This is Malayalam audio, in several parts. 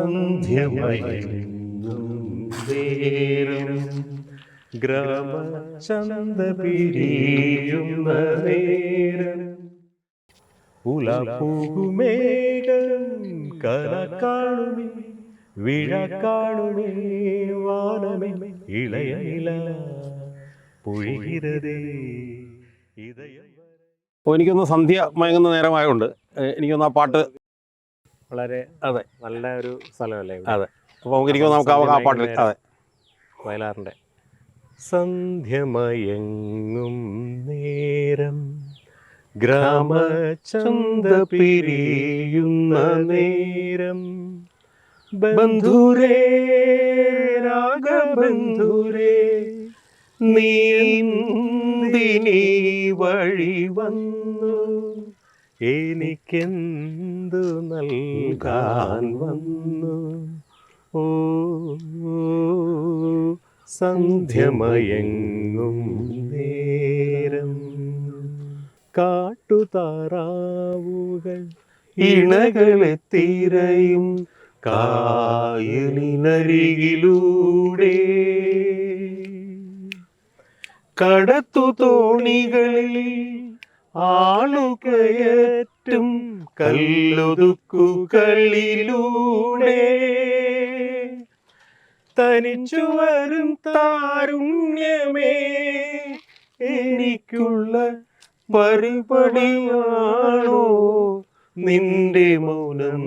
സന്ധ്യമയും ഗ്രാമചന്ത വാനമേ എനിക്കൊന്ന് സന്ധ്യ മയങ്ങുന്ന നേരമായതുകൊണ്ട് എനിക്കൊന്ന് ആ പാട്ട് വളരെ അതെ. നല്ല ഒരു സ്ഥലമല്ലേ അതെ. അപ്പോൾ നമുക്ക് നമുക്ക് ആ- പാട്ട് അതെ വയലാറിന്റെ സന്ധ്യമയങ്ങും നേരം ഗ്രാമചന്ത പിരിയുന്ന നേരം ബന്ധുരേ രാഗബന്ധുരേ നീന്തിനി വഴി വന്നു എനിക്കെന്തു നൽകാൻ വന്നു? ഓ സന്ധ്യമയങ്ങും നേരം കാട്ടുതാറാവുകൾ ഇണകളെ തിരയും കായലിനരികിലൂടെ. കടത്തു തോണികളിൽ ആളുകയറ്റും കല്ലുതുക്കുകളിലൂടെ. തനിച്ചു വരും താരുണ്യമേ എനിക്കുള്ള മറുപടിയാണോ? നിന്റെ മൗനം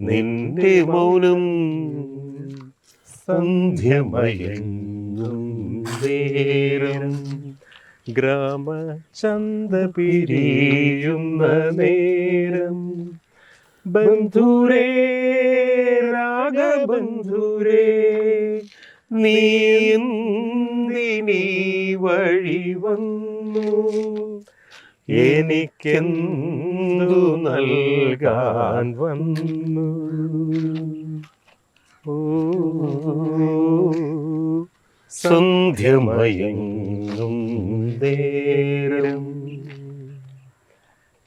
നിന്റെ മൗനം സന്ധ്യമയങ്ങും നേരം ഗ്രാമചന്ത പിരിയുന്ന നേരം. ബന്ധുരേ രാഗബന്ധുരേ നീന്തിനി വഴി വന്നു? എനിക്കെന്തു നൽകാൻ വന്നു? ഓ. സന്ധ്യമയങ്ങും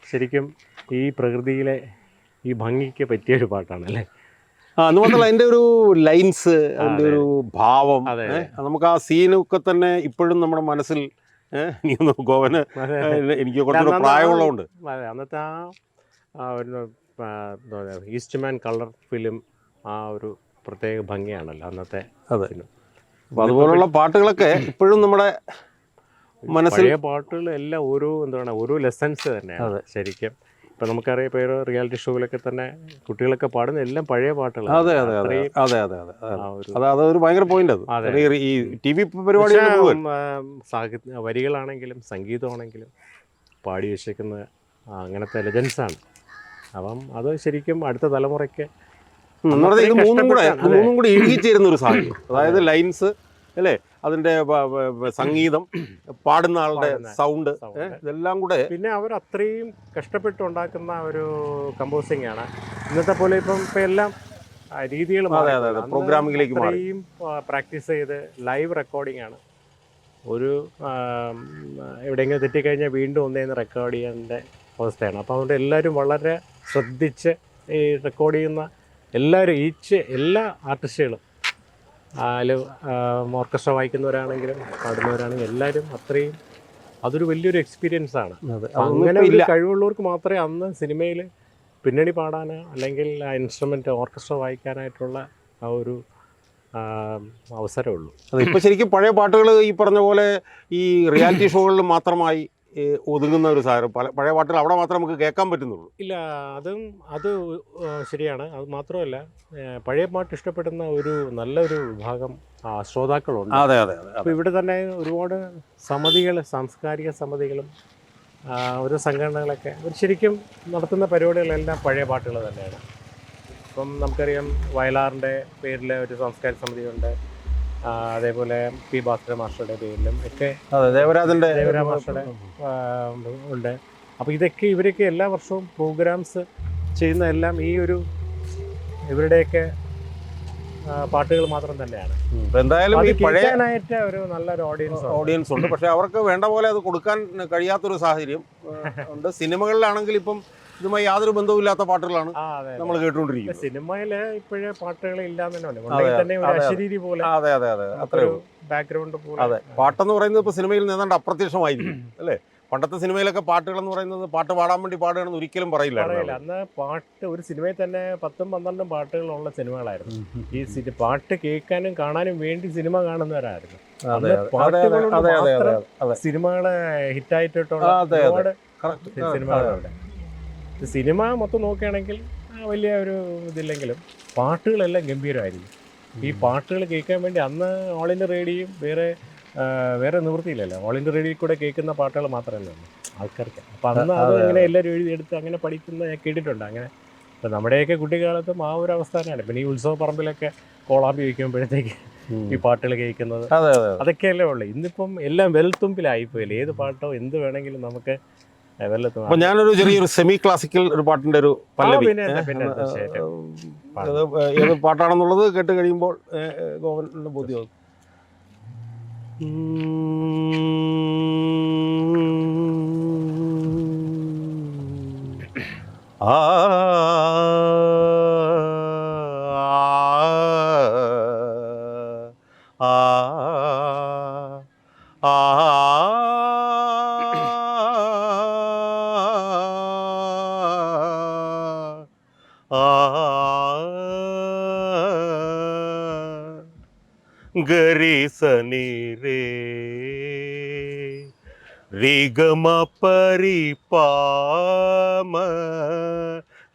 ശരിക്കും ഈ പ്രകൃതിയിലെ ഈ ഭംഗിക്ക് പറ്റിയ ഒരു പാട്ടാണ് അല്ലേ ആ എന്ന് മാത്രമല്ല അതിന്റെ ഒരു ലൈൻസ് അതിന്റെ ഒരു ഭാവം അതെ, നമുക്ക് ആ സീനൊക്കെ തന്നെ ഇപ്പോഴും നമ്മുടെ മനസ്സിൽ ഗോവന് എനിക്ക് കുറച്ചുകൂടെ പ്രായമുള്ളതുകൊണ്ട്. അതെ അന്നത്തെ ആ ഒരു east man Eastman colour film ആ ഒരു പ്രത്യേക ഭംഗിയാണല്ലോ അന്നത്തെ അതെ. അപ്പൊ അതുപോലുള്ള പാട്ടുകളൊക്കെ ഇപ്പോഴും നമ്മുടെ മനസ്സിൽ എല്ലാം ഓരോ എന്താണ് ഓരോ ലെസൺസ് തന്നെയാണ്. ശരിക്കും. ഇപ്പൊ നമുക്കറിയാം ഇപ്പൊ റിയാലിറ്റി ഷോയിലൊക്കെ തന്നെ കുട്ടികളൊക്കെ പാടുന്ന എല്ലാം പഴയ പാട്ടുകൾ അതെ അതെ അതെ അതെ അതെ അതെ അതൊരു ഭയങ്കര പോയിന്റ് അത്. ഈ ടി വി പരിപാടി സാഹിത്യ വരികളാണെങ്കിലും സംഗീതമാണെങ്കിലും പാടി വെച്ചേക്കുന്ന അങ്ങനത്തെ ലെജൻസ് ആണ്. അപ്പം അത് ശരിക്കും അടുത്ത തലമുറയ്ക്ക് പറഞ്ഞാൽ ഇത് മൂന്നും കൂടെ. മൂന്നും കൂടെ ഇഴുകിച്ചേരുന്ന ഒരു സാഹചര്യം. അതായത് ലൈൻസ് അല്ലേ? അതിന്റെ സംഗീതം പാടുന്ന ആളുടെ സൗണ്ട് ഇതെല്ലാം കൂടെ പിന്നെ അവർ അത്രയും കഷ്ടപ്പെട്ടുണ്ടാക്കുന്ന ഒരു കമ്പോസിംഗ് ആണ്. ഇന്നത്തെ പോലെ ഇപ്പം ഇപ്പം എല്ലാം രീതികൾ മാറി. അത്രയും പ്രാക്ടീസ് ചെയ്ത് ലൈവ് റെക്കോർഡിംഗ് ആണ്. ഒരു എവിടെയെങ്കിലും തെറ്റിക്കഴിഞ്ഞാൽ വീണ്ടും ഒന്നേന്ന് റെക്കോർഡ് ചെയ്യേണ്ട അവസ്ഥയാണ്. അപ്പോൾ അതുകൊണ്ട് എല്ലാവരും വളരെ ശ്രദ്ധിച്ച് ഈ റെക്കോർഡ് ചെയ്യുന്ന എല്ലാവരും ഈച്ച് എല്ലാ ആർട്ടിസ്റ്റുകളും അതിൽ ഓർക്കസ്ട്ര വായിക്കുന്നവരാണെങ്കിലും പാടുന്നവരാണെങ്കിലും എല്ലാവരും അത്രയും അതൊരു വലിയൊരു എക്സ്പീരിയൻസ് ആണ്. അങ്ങനെ കഴിവുള്ളവർക്ക് മാത്രമേ അന്ന് സിനിമയിൽ പിന്നണി പാടാനോ അല്ലെങ്കിൽ ആ ഇൻസ്ട്രുമെന്റ് ഓർക്കസ്ട്ര വായിക്കാനായിട്ടുള്ള ആ ഒരു അവസരമുള്ളൂ. അത് ഇപ്പോൾ ശരിക്കും പഴയ പാട്ടുകൾ ഈ പറഞ്ഞ പോലെ ഈ റിയാലിറ്റി ഷോകളിൽ മാത്രമായി ഒതുങ്ങുന്ന ഒരു സാധനം പല പഴയ പാട്ടുകൾ അവിടെ മാത്രമേ നമുക്ക് കേൾക്കാൻ പറ്റുന്നുള്ളൂ. ഇല്ല അതും അത് ശരിയാണ്. അത് മാത്രമല്ല പഴയ പാട്ട് ഇഷ്ടപ്പെടുന്ന ഒരു നല്ലൊരു വിഭാഗം ശ്രോതാക്കളുണ്ട്. അതെ അതെ അപ്പോൾ ഇവിടെ തന്നെ ഒരുപാട് സമിതികൾ സാംസ്കാരിക സമിതികളും ഒരു ഓരോ സംഘടനകളൊക്കെ ഒരു ശരിക്കും നടത്തുന്ന പരിപാടികളെല്ലാം പഴയ പാട്ടുകൾ തന്നെയാണ്. ഇപ്പം നമുക്കറിയാം വയലാറിന്റെ പേരിൽ ഒരു സാംസ്കാരിക സമിതിയുണ്ട്. അതേപോലെ പി ഭാസ്കര മാസ്റ്ററുടെ പേരിലും ഒക്കെ ദേവരാജന്റെ ദേവരാ മാസ്റ്ററുടെ ഉണ്ട് അപ്പോൾ ഇതൊക്കെ ഇവരൊക്കെ എല്ലാ വർഷവും പ്രോഗ്രാംസ് ചെയ്യുന്ന എല്ലാം ഈ ഒരു ഇവരുടെയൊക്കെ പാട്ടുകൾ മാത്രം തന്നെയാണ്. എന്തായാലും ഈ പഴയ കേൾക്കാനായിട്ട് ഒരു നല്ലൊരു ഓഡിയൻസ് ഓഡിയൻസ് ഉണ്ട്. പക്ഷെ അവർക്ക് വേണ്ട പോലെ അത് കൊടുക്കാൻ കഴിയാത്തൊരു സാഹചര്യം ഉണ്ട്. സിനിമകളിലാണെങ്കിൽ ഇപ്പം ഇതുമായി യാതൊരു ബന്ധവുമില്ലാത്ത പാട്ടുകളാണ്. നമ്മൾ കേട്ടുകൊണ്ടിരിക്കുന്നത്. സിനിമയിൽ ഇപ്പോഴേ പാട്ടുകൾ ഇല്ലാന്നെ. പോലെ അതെ അതെ അതെ. ബാക്ക്ഗ്രൗണ്ട് അതെ പാട്ടെന്ന് പറയുന്നത് ഇപ്പോൾ സിനിമയിൽ നിന്നാണ്ട് അപ്രത്യക്ഷമായിരിക്കും അല്ലേ? പണ്ടത്തെ സിനിമയിലൊക്കെ പാട്ടുകൾ എന്ന് പറയുന്നത് പാട്ട് പാടാൻ വേണ്ടി പാടുകയാണെന്ന് ഒരിക്കലും പറയില്ല. അന്ന് പാട്ട് ഒരു സിനിമയിൽ തന്നെ പത്തും പന്ത്രണ്ടും പാട്ടുകളുള്ള സിനിമകളായിരുന്നു. ഈ സിനി പാട്ട് കേൾക്കാനും കാണാനും വേണ്ടി സിനിമ കാണുന്നവരായിരുന്നു. സിനിമകളെ ഹിറ്റായിട്ടുള്ള. ഒരുപാട് സിനിമകളുണ്ട്. സിനിമ മൊത്തം നോക്കുകയാണെങ്കിൽ വലിയ ഒരു ഇതില്ലെങ്കിലും പാട്ടുകളെല്ലാം ഗംഭീരമായിരിക്കും. ഈ പാട്ടുകൾ കേൾക്കാൻ വേണ്ടി അന്ന് ഓൾ ഇന്ത്യ റേഡിയോയും വേറെ വേറെ നിവൃത്തിയില്ലല്ലോ. ഓൾ ഇന്ത്യ റേഡിയോയിൽ കൂടെ കേൾക്കുന്ന പാട്ടുകൾ മാത്രമല്ല ഉള്ളൂ ആൾക്കാർക്ക്. അപ്പം അന്ന് അത് ഇങ്ങനെ എല്ലാവരും എഴുതിയെടുത്ത് അങ്ങനെ പഠിക്കുന്ന ഞാൻ കേട്ടിട്ടുണ്ട്. അങ്ങനെ ഇപ്പം നമ്മുടെയൊക്കെ കുട്ടിക്കാലത്തും ആ ഒരു അവസ്ഥ തന്നെയാണ്. പിന്നെ ഈ ഉത്സവ പറമ്പിലൊക്കെ കോളാമ്പി വയ്ക്കുമ്പോഴത്തേക്ക് ഈ പാട്ടുകൾ കേൾക്കുന്നത്. അതെ അതെ. അതൊക്കെയല്ലേ ഉള്ളൂ. ഇന്നിപ്പം എല്ലാം വെൽത്തുമ്പിലായിപ്പോയില്ലേ. ഏത് പാട്ടോ എന്ത് വേണമെങ്കിലും നമുക്ക് അപ്പൊ ഞാനൊരു ചെറിയൊരു സെമി ക്ലാസിക്കൽ ഒരു പാട്ടിന്റെ ഒരു പല്ലവി. ഏത് പാട്ടാണെന്നുള്ളത് കേട്ട് കഴിയുമ്പോൾ ഏ, ഏ, ഗോവന് ബോധ്യമാകും ആ ಗರಿ ಸನಿ ರೇ ರಿಗಮ ಪರಿ ಪಾಮ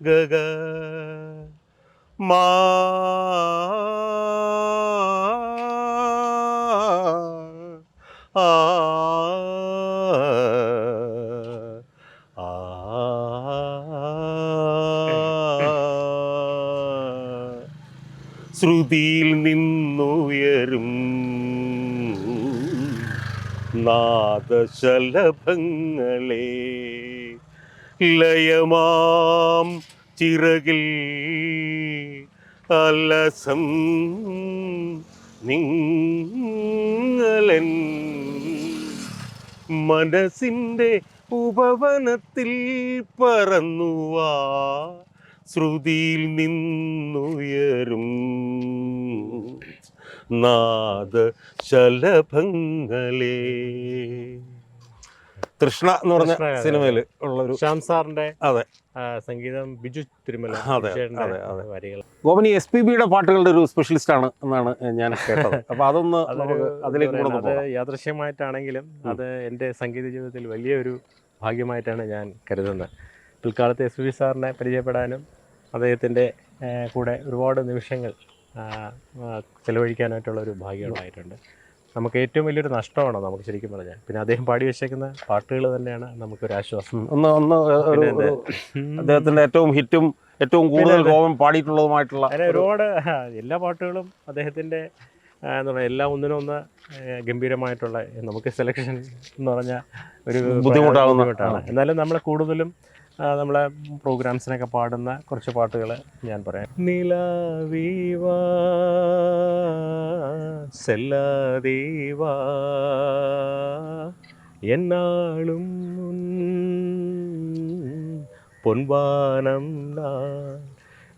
ಗಗ ಮಾ ಆ ശ്രുതിയിൽ നിന്നുയരും നാദശലഭങ്ങളെ ലയമാം ചിറകിൽ അലസം നിങ്ങളൻ. മനസ്സിന്റെ ഉപവനത്തിൽ പറന്നുവാ ശ്രുതിയിൽ നിന്നുയരും. നാദ ശലഭങ്ങളേ. തൃഷ്ണ എന്ന് പറഞ്ഞ സിനിമയിൽ ഉള്ള ഒരു ശ്യാം സാറിന്റെ അതെ. സംഗീതം ബിജു തിരുമല അതെ, അതെ, അതെ. വരികൾ. ഗോപനി എസ് പി ബിയുടെ പാട്ടുകളുടെ ഒരു സ്പെഷ്യലിസ്റ്റ് ആണ് എന്നാണ് ഞാൻ കേട്ടത്. അപ്പൊ അതൊന്ന് അതിലേക്ക് അത് യാദൃശ്യമായിട്ടാണെങ്കിലും അത് എന്റെ സംഗീത ജീവിതത്തിൽ വലിയൊരു ഭാഗ്യമായിട്ടാണ് ഞാൻ കരുതുന്നത്. പിൽക്കാലത്ത് എസ് പി സാറിനെ പരിചയപ്പെടാനും അദ്ദേഹത്തിന്റെ കൂടെ ഒരുപാട് നിമിഷങ്ങൾ ചെലവഴിക്കാനായിട്ടുള്ള ഒരു ഭാഗ്യമുണ്ടായിട്ടുണ്ട് നമുക്ക് ഏറ്റവും വലിയൊരു നഷ്ടമാണ് നമുക്ക് ശരിക്കും പറഞ്ഞാൽ? പിന്നെ അദ്ദേഹം പാടി വെച്ചേക്കുന്ന പാട്ടുകൾ തന്നെയാണ് നമുക്കൊരു ആശ്വാസം. ഒന്ന് ഒന്ന് ഒരു അദ്ദേഹത്തിന്റെ ഏറ്റവും ഹിറ്റും ഏറ്റവും കൂടുതൽ ഗോപൻ പാടിയിട്ടുള്ളതുമായിട്ടുള്ള ഒരുപാട് എല്ലാ പാട്ടുകളും അദ്ദേഹത്തിന്റെ എന്താ പറയുക എല്ലാ ഒന്നിനൊന്ന് ഗംഭീരമായിട്ടുള്ള നമുക്ക് സെലക്ഷൻ എന്ന് പറഞ്ഞ ഒരു ബുദ്ധിമുട്ടാണ്. എന്നാലും നമ്മൾ കൂടുതലും നമ്മളെ പ്രോഗ്രാംസിനൊക്കെ പാടുന്ന കുറച്ച് പാട്ടുകൾ ഞാൻ പറയാം നിലവീവാ സെല്ലാദീവാ എന്നാളും ഉൻ பொன்வானம் நான்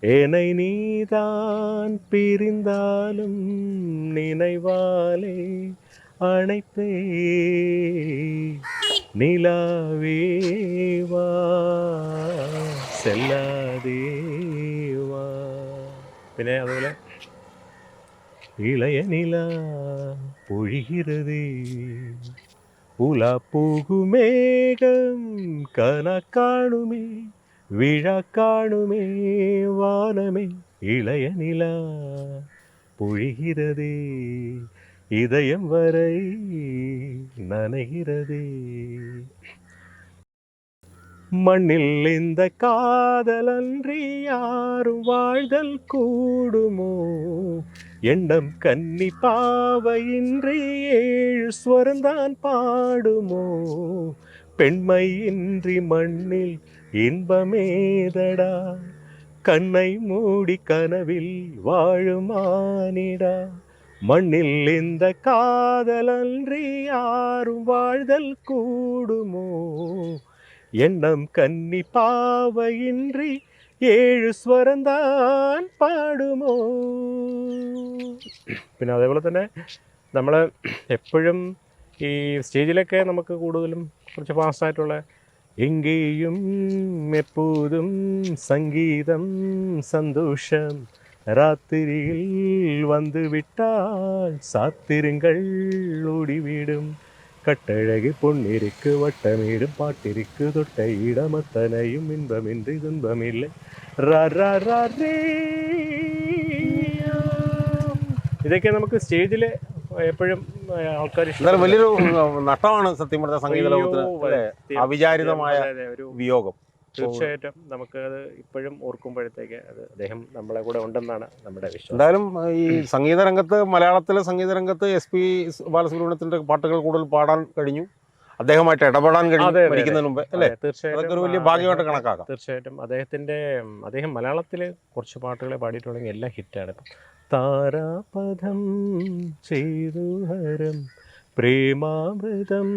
என்னை நீதான் பிரிந்தாலும் நினைவாலே அணைப்பே നിലാവേവാ പിന്നെ അതുപോലെ ഇളയ നില പൊഴികിറതേ പുല പോകുമേകം കന കാണുമേ വിഴ കാണുമേ വാനമേ. ഇളയ നില പൊഴികിറതേ இதயம் வரை நனைகிறதே. மண்ணில் இந்த காதலன்றி யாரும் வாழ்தல் கூடுமோ? எண்ணம் கன்னி பாவையின்றி ஏழு ஸ்வரந்தான் பாடுமோ? பெண்மையின்றி மண்ணில் இன்பமேதடா கண்ணை மூடி கனவில் வாழுமானிடா. மண்ணில் இந்த காதலன்றி யாரும் வாழ்தல் கூடுமோ எண்ணம் கன்னி பாவையின்றி ഏഴ് സ്വരം താൻ പാടുമോ? പിന്നെ അതേപോലെ തന്നെ നമ്മൾ എപ്പോഴും ഈ സ്റ്റേജിലൊക്കെ നമുക്ക് കൂടുതലും കുറച്ച് ഫാസ്റ്റായിട്ടുള്ള എങ്കേയും എപ്പോഴും സംഗീതം സന്തോഷം ராத்திரியில் வந்து விட்டால் சாத்திருங்கள் ஓடிவிடும் கட்டழகு பொன்னிருக்கு வட்டமிடும் பாட்டிருக்கு தொட்ட இடமத்தனையும் இன்பமின்றி துன்பமில்லை റ, റ, റ, റേ. ഇതൊക്കെ നമുക്ക് സ്റ്റേജിൽ എപ്പോഴും ആൾക്കാർ എന്തായാലും വലിയൊരു നഷ്ടമാണ് സത്യം പറഞ്ഞ സംഗീത ലോകത്തിന് അല്ലേ? അവിചാരിതമായ ഒരു വിയോഗം തീർച്ചയായിട്ടും നമുക്കത് ഇപ്പോഴും ഓർക്കുമ്പോഴത്തേക്ക് അത് അദ്ദേഹം നമ്മളെ കൂടെ ഉണ്ടെന്നാണ് നമ്മുടെ വിശ്വാസം. എന്തായാലും ഈ സംഗീത രംഗത്ത് മലയാളത്തിലെ സംഗീത രംഗത്ത് എസ് പി ബാലസുബ്രഹ്മണ്യത്തിന്റെ പാട്ടുകൾ കൂടുതൽ പാടാൻ കഴിഞ്ഞു. അദ്ദേഹമായിട്ട് ഇടപെടാൻ കഴിയും അതെ, മുമ്പ് അല്ലേ? അതെ, തീർച്ചയായിട്ടും ഒരു വലിയ ഭാഗ്യമായിട്ട് കണക്കാക്കാം. തീർച്ചയായിട്ടും അദ്ദേഹത്തിന്റെ അദ്ദേഹം മലയാളത്തിൽ കുറച്ച് പാട്ടുകളെ പാടിയിട്ടുണ്ടെങ്കിൽ എല്ലാം ഹിറ്റാണ്. താരാപഥം ചെയ്തു ഹരം പ്രേമാമൃതം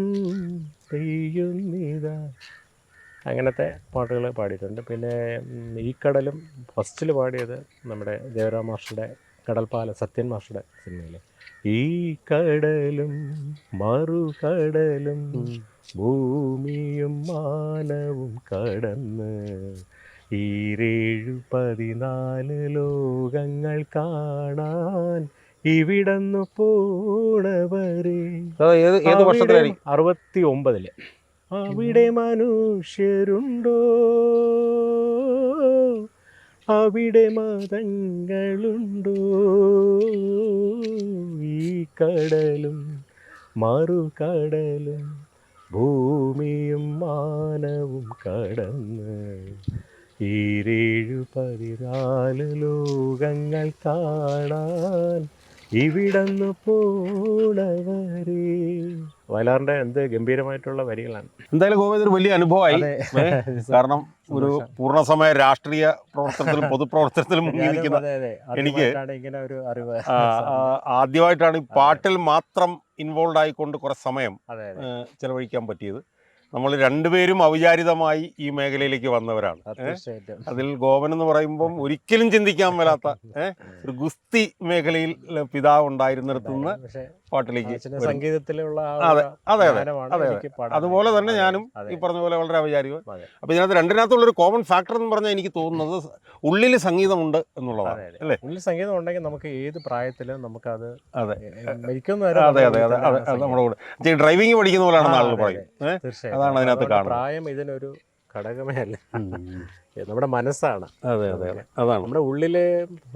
പെയ്യുന്നിത. അങ്ങനത്തെ പാട്ടുകൾ പാടിയിട്ടുണ്ട്. പിന്നെ ഈ കടലും ഫസ്റ്റിൽ പാടിയത് നമ്മുടെ ദേവരാം മാഷയുടെ കടൽപ്പാല സത്യൻ മാഷയുടെ സിനിമയിൽ ഈ കടലും മറുകടലും ഭൂമിയും മാനവും കടന്ന് ഈരേഴു പതിനാല് ലോകങ്ങൾ കാണാൻ ഇവിടന്നു പോണവരെ അറുപത്തി ഒമ്പതിൽ അവിടെ മനുഷ്യരുണ്ടോ? അവിടെ മതങ്ങളുണ്ടോ? ഈ കടലും മറുകടലും ഭൂമിയും മാനവും കടന്ന് ഈരേഴു പതിനാല് ലോകങ്ങൾ കാണാൻ ഇവിടന്ന് പോണവരെ. വയലാറിന്റെ എന്ത് ഗംഭീരമായിട്ടുള്ള വരികളാണ്. എന്തായാലും ഗോവിന്ദ് ഒരു വലിയ അനുഭവമായി. കാരണം ഒരു പൂർണസമയ രാഷ്ട്രീയ പ്രവർത്തനത്തിലും പൊതുപ്രവർത്തനത്തിലും. എനിക്ക് ഇങ്ങനെ ഒരു അറിവ്. ആദ്യമായിട്ടാണ് ഈ പാട്ടിൽ മാത്രം ഇൻവോൾവ് ആയിക്കൊണ്ട് കുറെ സമയം ചെലവഴിക്കാൻ പറ്റിയത്. നമ്മൾ രണ്ടുപേരും ഔചാരിതമായി ഈ മേഖലയിലേക്ക് വന്നവരാണ്. അതിൽ ഗോവൻ എന്ന് പറയുമ്പം ഒരിക്കലും ചിന്തിക്കാൻ മേലാത്ത ഒരു ഗുസ്തി മേഖലയിൽ പിതാവ് ഉണ്ടായിരുന്നിടത്തുനിന്ന് പാട്ടിലേക്ക്. സംഗീതത്തിലുള്ള അതെ, അതെ, അതെ, അതുപോലെ തന്നെ ഞാനും ഈ പറഞ്ഞ പോലെ വളരെ അതെ. അപ്പൊ ഇതിനകത്ത് രണ്ടിനകത്തുള്ള ഒരു കോമൺ ഫാക്ടർ എന്ന് പറഞ്ഞാൽ എനിക്ക് തോന്നുന്നത് ഉള്ളിൽ സംഗീതമുണ്ട് എന്നുള്ളതാണ്. അല്ലേ? ഉള്ളിൽ സംഗീതം ഉണ്ടെങ്കിൽ നമുക്ക് ഏത് പ്രായത്തിലും നമുക്ക് അത്. അതെ അതെ അതെ. അതെ. നമ്മുടെ കൂടെ. ഡ്രൈവിംഗ് പഠിക്കുന്ന പോലെയാണെന്ന് ആളുകൾ പറയും. അതാണ് അതിനകത്ത് കാണുന്നത്. പ്രായം ഇതിനൊരു ഘടകമേ അല്ല. നമ്മുടെ മനസ്സാണ്. അതെ അതെ അതെ. അതാണ്. നമ്മുടെ ഉള്ളിലെ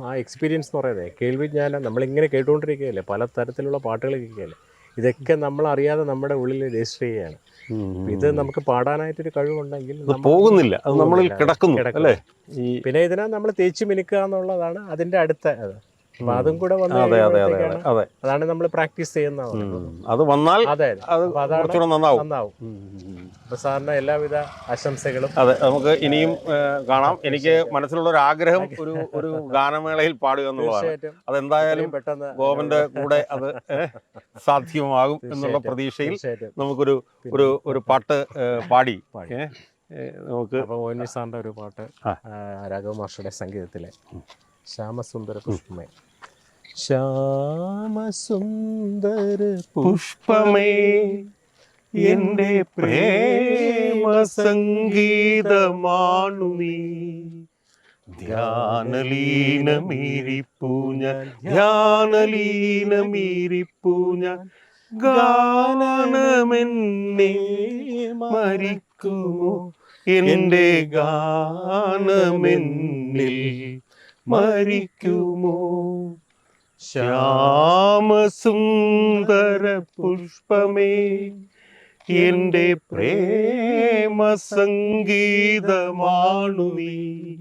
ആ എക്സ്പീരിയൻസ് എന്ന് പറയുന്നത് കേൾവി ജ്ഞാനം നമ്മളിങ്ങനെ കേട്ടുകൊണ്ടിരിക്കുകയല്ലേ പല തരത്തിലുള്ള പാട്ടുകൾ കേൾക്കുകയല്ലേ? ഇതൊക്കെ നമ്മൾ അറിയാതെ നമ്മുടെ ഉള്ളിൽ രജിസ്റ്റർ ചെയ്യുകയാണ്. ഇത് നമുക്ക് പാടാനായിട്ടൊരു കഴിവുണ്ടെങ്കിൽ പോകുന്നില്ല. അത് നമ്മളിൽ കിടക്കുന്നു. അല്ലേ? പിന്നെ ഇതിനെ നമ്മൾ തേച്ച് മിനുക്കുക എന്നുള്ളതാണ് അതിന്റെ അടുത്ത അപ്പൊ അതും കൂടെ അതെ അതെ അതെ അതെ അതാണ് നമ്മൾ പ്രാക്ടീസ് ചെയ്യുന്നത്. ഉം. അത് വന്നാൽ നന്നാവും. നന്നാവും ഉം, ഉം, ഉം. അപ്പൊ സാറിന് എല്ലാവിധ ആശംസകളും. അതെ നമുക്ക് ഇനിയും കാണാം. എനിക്ക് മനസ്സിലുള്ള ഒരു ആഗ്രഹം ഒരു ഒരു ഗാനമേളയിൽ പാടുക എന്നുള്ളതാണ്. അതെന്തായാലും പെട്ടെന്ന് ഗോപന്റെ കൂടെ അത് സാധ്യമാകും എന്നുള്ള പ്രതീക്ഷയിൽ നമുക്കൊരു ഒരു ഒരു പാട്ട് പാടി. നമുക്ക് അപ്പോൾ ഒരു പാട്ട് രാഘവ മാഷയുടെ സംഗീതത്തിലെ ശ്യാമസുന്ദര പുഷ്പമേ. ശ്യാമസുന്ദര പുഷ്പമേ. എന്റെ പ്രേമ സംഗീതമാണു നീ ധ്യാനലീനമീരിപ്പൂ ഞാൻ ധ്യാനലീനമീരിപ്പൂ ഞാൻ ഗാനമെന്നെ മരിക്കുമോ? എന്റെ ഗാനമെന്നിൽ മരിക്കുമോ? ശ്യാമസുന്ദര പുഷ്പമേ എന്റെ പ്രേമ സംഗീതമാണു നീ.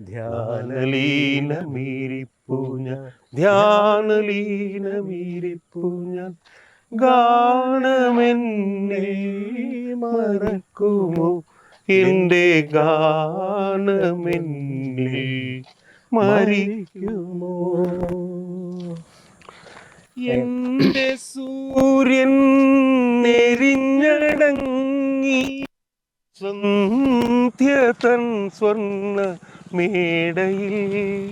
ധ്യാനലീനമീരിപ്പൂ ഞാൻ ധ്യാനലീനമീരിപ്പൂ ഞാൻ ഗാനമെന്നെ മറക്കുമോ? എന്റെ ഗാനമെന്നെ മരിക്കുമോ? എന്റെ സൂര്യൻ നെരിഞ്ഞടങ്ങി. സന്ധ്യതൻ സ്വർണ മേടയിൽ.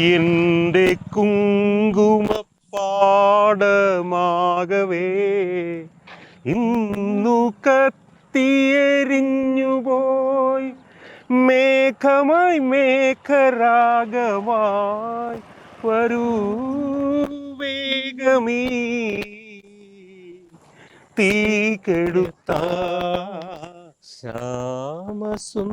എന്റെ കുങ്കുമപ്പാടമാകവേ. ഇന്നു കത്തിയെരിഞ്ഞുപോയി. മേഘമായി മേഘരാഗമായി. വരൂ വേഗമീ. തീ കെടുത്ത ശ്യാമസുന്ദരമേ